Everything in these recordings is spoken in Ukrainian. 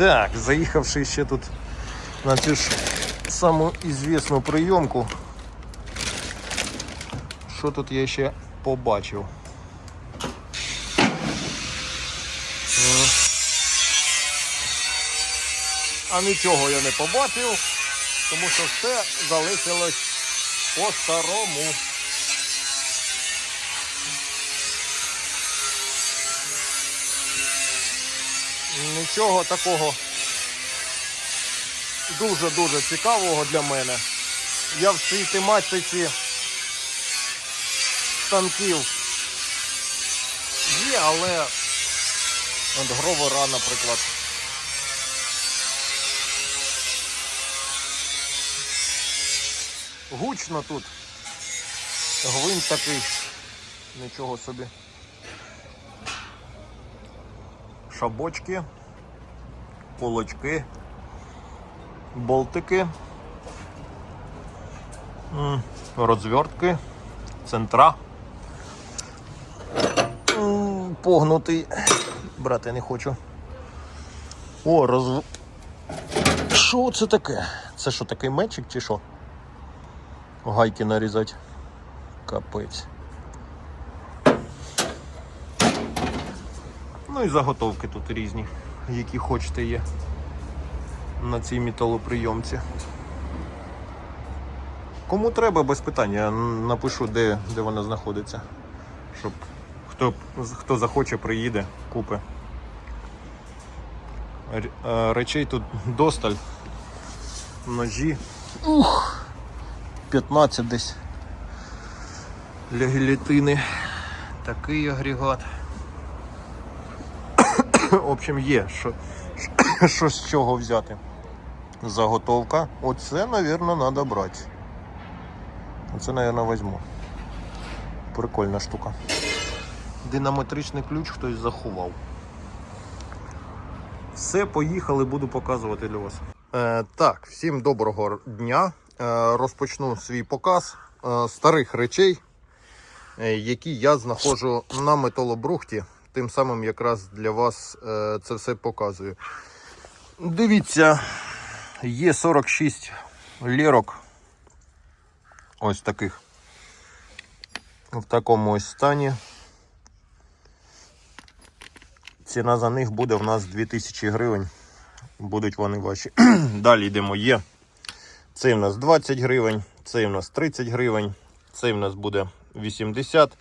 Так, заїхавши ще тут на цю ж саму ізвісну прийомку. Що тут я ще побачив? А нічого я не побачив, тому що все залишилось по-старому. Нічого такого дуже-дуже цікавого для мене. Я в цій тематиці станків є, але от гровера, наприклад. Гучно тут. Гвинт такий. Нічого собі. Шабочки, кулачки, болтики, розвертки, центра. Погнутий. Брати не хочу. О, роз... Що це таке? Це що, такий мечик чи що? Гайки нарізати. Капець. Ну і заготовки тут різні, які хочете є на цій металоприйомці. Кому треба, без питання, я напишу, де, де вона знаходиться. Щоб хто, хто захоче, приїде, купи. Е, Речей тут досталь. Ножі. Ух! 15 десь. Для гілітини. Такий агрегат. В общем, є, що, що з чого взяти. Заготовка. Оце, мабуть, треба брати. Оце, мабуть, візьму. Прикольна штука. Динаметричний ключ хтось заховав. Все, поїхали, буду показувати для вас. Е, так, всім доброго дня. Е, розпочну свій показ е, старих речей, е, які я знаходжу на металобрухті. Тим самим якраз для вас е, це все показую. Дивіться, є 46 лірок. Ось таких. В такому ось стані. Ціна за них буде в нас 2000 гривень. Будуть вони ваші. Далі йдемо. Є. Цей в нас 20 гривень, цей в нас 30 гривень, цей в нас буде 80.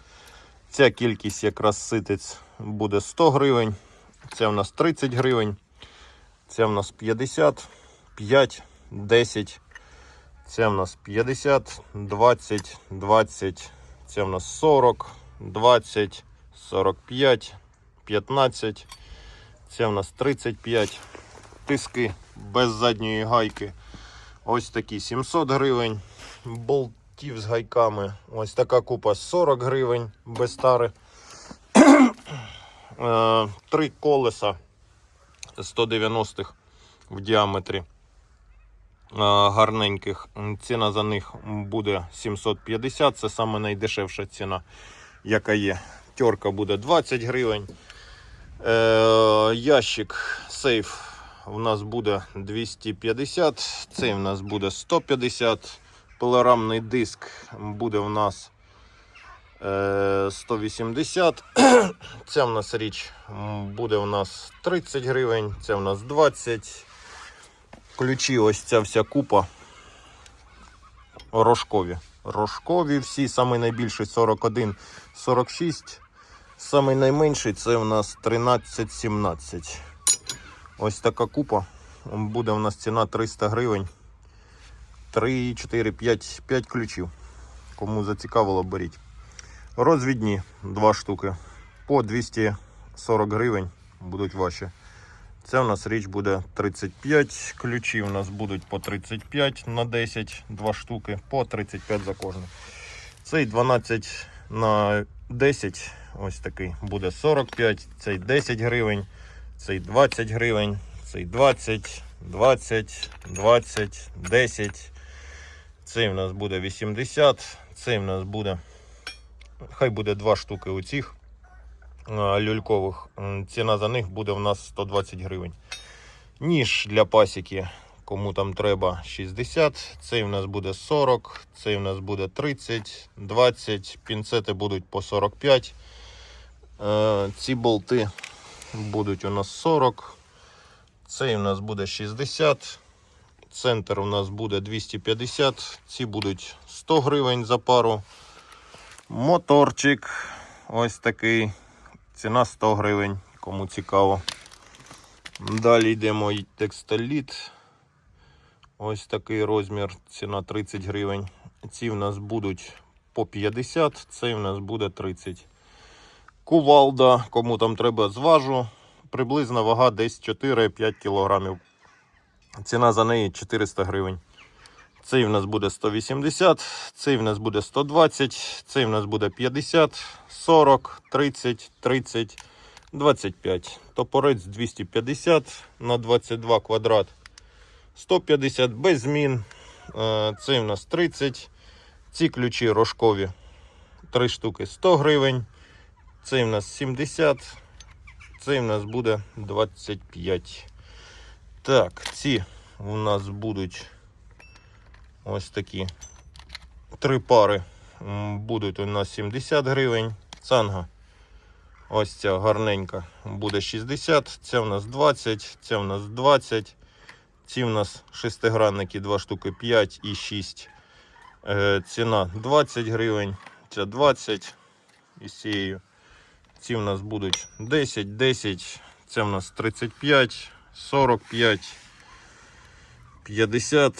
Ця кількість якраз ситиць буде 100 гривень. Це в нас 30 гривень. Це в нас 50, 5, 10. Це в нас 50, 20, 20. Це в нас 40, 20, 45, 15. Це в нас 35. Тиски без задньої гайки. Ось такі 700 гривень. Болтів з гайками. Ось така купа 40 гривень без тари. Е, Три колеса 190-х в діаметрі. е, Гарненьких. Ціна за них буде 750. Це саме найдешевша ціна, яка є. Тьорка буде 20 гривень. Е, ящик сейф у нас буде 250, цей в нас буде 150. Пилорамний диск буде у нас е, 180. Ця в нас річ буде у нас 30 гривень, це в нас 20. Ключі, ось ця вся купа. Рожкові. Рожкові всі, самий найбільший 41, 46. Самий найменший це у нас 13-17. Ось така купа. Буде у нас ціна 300 гривень. 3, 4, 5, 5 ключів. Кому зацікавило, беріть. Розвідні 2 штуки. По 240 гривень будуть ваші. Це у нас річ буде 35 ключів. У нас будуть по 35 на 10, 2 штуки, по 35 за кожну. Цей 12 на 10, ось такий буде 45, цей 10 гривень, цей 20 гривень, цей 20, 20, 20, 10. Цей в нас буде 80, цей в нас буде. Хай буде 2 штуки у цих люлькових. Ціна за них буде в нас 120 гривень. Ніж для пасіки, кому там треба 60, цей в нас буде 40, цей в нас буде 30, 20, пінцети будуть по 45. Е, ці болти будуть у нас 40. Цей у нас буде 60. Центр у нас буде 250. Ці будуть 100 гривень за пару. Моторчик ось такий. Ціна 100 гривень, кому цікаво. Далі йдемо текстоліт. Ось такий розмір, ціна 30 гривень. Ці в нас будуть по 50, цей в нас буде 30. Кувалда, кому там треба зважу. Приблизна вага десь 4-5 кілограмів. Ціна за неї 400 гривень. Цей в нас буде 180, цей в нас буде 120, цей в нас буде 50, 40, 30, 30, 25. Топорець 250 на 22 квадрат. 150 без змін. Е, Цей в нас 30. Ці ключі рожкові. 3 штуки 100 гривень. Цей в нас 70. Цей в нас буде 25. Так, ці у нас будуть ось такі три пари. Будуть у нас 70 гривень. Цанга. Ось ця гарненька буде 60, ця в нас 20, ця в нас 20. Ці в нас шестигранники, 2 штуки 5 і 6. Е, ціна 20 гривень, ця 20 із цією. Ці в нас будуть 10, 10, це в нас 35, 45, 50.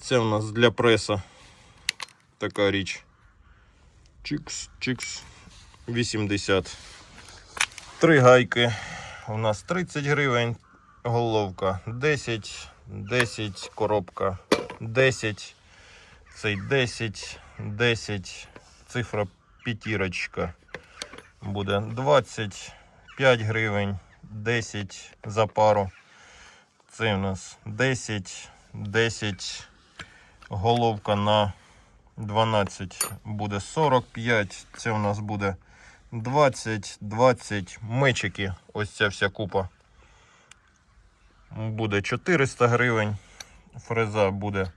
Це в нас для преса така річ. Чикс, чикс, 80. Три гайки. У нас 30 гривень. Головка 10, 10, коробка 10, цей 10, 10, цифра п'ятірочка буде 25 гривень, 10 за пару. Це у нас 10, 10, головка на 12 буде 45. Це у нас буде 20, 20 мечики. Ось ця вся купа. Буде 400 гривень. Фреза буде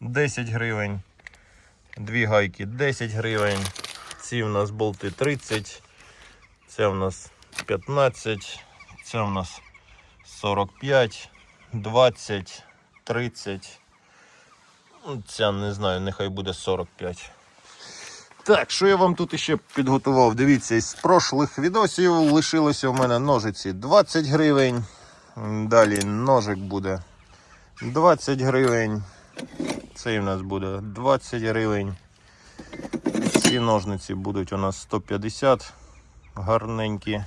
10 гривень. Дві гайки 10 гривень. Ці у нас болти 30. Це у нас 15. Це у нас 45, 20, 30. Ну, Ця не знаю, нехай буде 45. Так, що я вам тут іще підготував? Дивіться, із прошлих відосів лишилося у мене ножиці 20 гривень. Далі ножик буде 20 гривень. Цей у нас буде 20 гривень. Ці ножниці будуть у нас 150 гарненькі.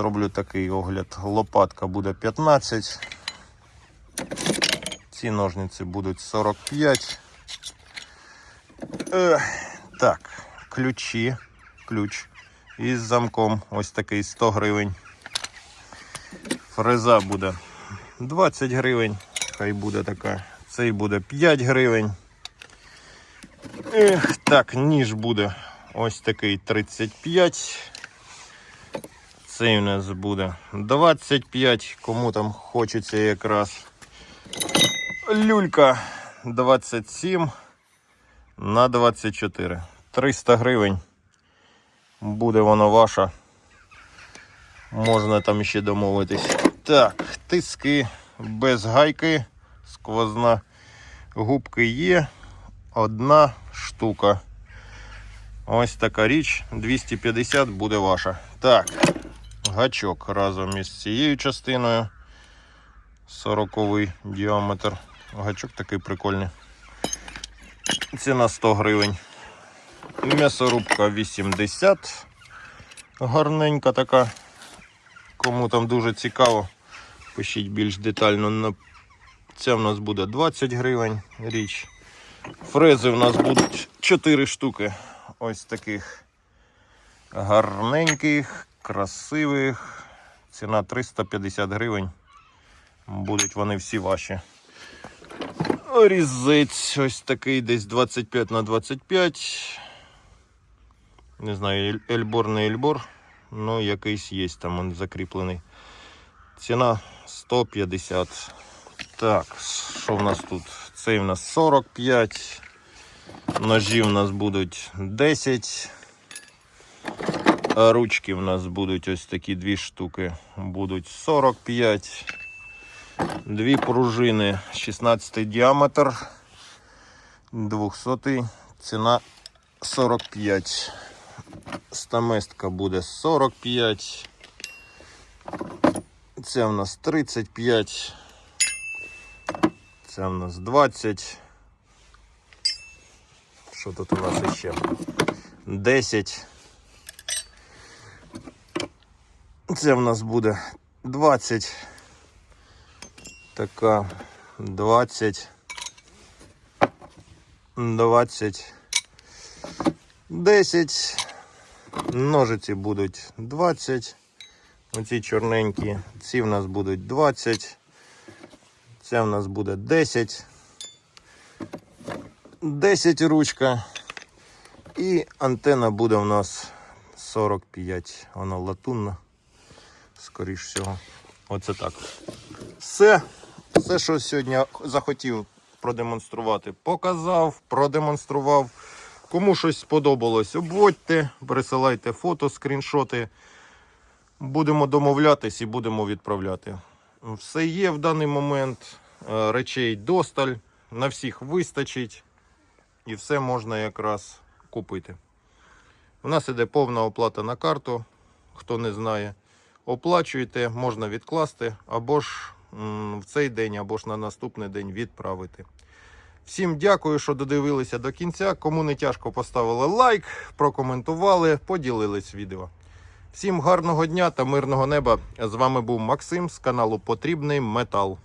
Зроблю такий огляд. Лопатка буде 15. Ці ножниці будуть 45. Е, так, ключі. Ключ із замком. Ось такий 100 гривень. Фреза буде 20 гривень. Хай буде така. Цей буде 5 гривень. Ех, так, ніж буде ось такий 35. Цей у нас буде 25. Кому там хочеться якраз. Люлька 27 на 24. 300 гривень. Буде вона ваша. Можна там ще домовитись. Так, тиски без гайки, сквозна. Губки є. Одна штука. Ось така річ. 250 буде ваша. Так, гачок разом із цією частиною. 40 діаметр. Гачок такий прикольний. Ціна 100 гривень. М'ясорубка 80. Гарненька така. Кому там дуже цікаво, пишіть більш детально. Це в нас буде 20 гривень річ. Фрези в нас будуть 4 штуки. Ось таких гарненьких, красивих. Ціна 350 гривень. Будуть вони всі ваші. Різець ось такий десь 25 на 25. Не знаю, ельбор не ельбор. Ну, якийсь є там він закріплений. Ціна 150. Так, що в нас тут? Цей в нас 45. Ножі в нас будуть 10. Ручки в нас будуть ось такі дві штуки. Будуть 45. Дві пружини 16 діаметр. 200 ціна 45. Стаместка буде 45. Це в нас 35. Це в нас 20. Що тут у нас іще? 10. Це в нас буде 20. Така 20. 20. 10. Ножиці будуть 20. Оці чорненькі. Ці в нас будуть 20. Це в нас буде 10. 10 ручка. І антена буде в нас 45. Вона латунна. Скоріш всього. Оце так. Все. Все, що сьогодні захотів продемонструвати, показав, продемонстрував. Кому щось сподобалось, обводьте, присилайте фото, скріншоти. Будемо домовлятись і будемо відправляти. Все є в даний момент. е, Речей досталь, на всіх вистачить. І все можна якраз купити. У нас іде повна оплата на карту, хто не знає. Оплачуєте, можна відкласти, або ж в цей день, або ж на наступний день відправити. Всім дякую, що додивилися до кінця. Кому не тяжко, поставили лайк, прокоментували, поділились відео. Всім гарного дня та мирного неба. З вами був Максим з каналу Потрібний Метал.